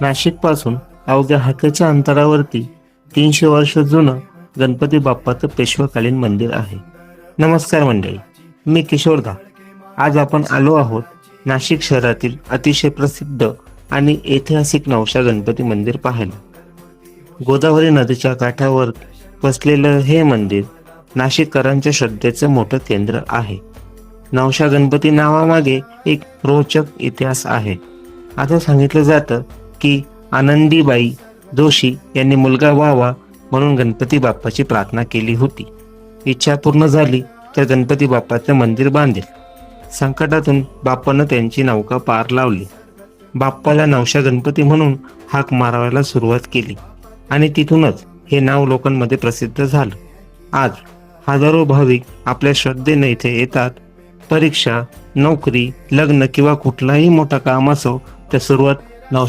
नाशिकपासून अवघ्या हाकेच्या अंतरावरती तीनशे वर्ष जुनं गणपती बाप्पाचं पेशवाकालीन मंदिर आहे. नमस्कार मंडळी मी किशोरदा आज आपण आलो आहोत नाशिक शहरातील अतिशय प्रसिद्ध आणि ऐतिहासिक नवशा गणपती मंदिर पाहायला. गोदावरी नदीच्या काठावर वसलेलं हे मंदिर नाशिककरांच्या श्रद्धेचं मोठं केंद्र आहे. नवशा गणपती नावामागे एक रोचक इतिहास आहे. असं सांगितलं जातं की आनंदीबाई जोशी यांनी मुलगा व्हावा म्हणून गणपती बाप्पाची प्रार्थना केली होती. इच्छा पूर्ण झाली तर गणपती बाप्पाचं मंदिर बांधेल. संकटातून बाप्पानं त्यांची नौका पार लावली. बाप्पाला नवशा गणपती म्हणून हाक मारायला सुरुवात केली आणि तिथूनच हे नाव लोकांमध्ये प्रसिद्ध झालं. आज हजारो भाविक आपल्या श्रद्धेने इथे येतात. परीक्षा नोकरी लग्न किंवा कुठलाही मोठा काम असो तर सुरुवात नवशा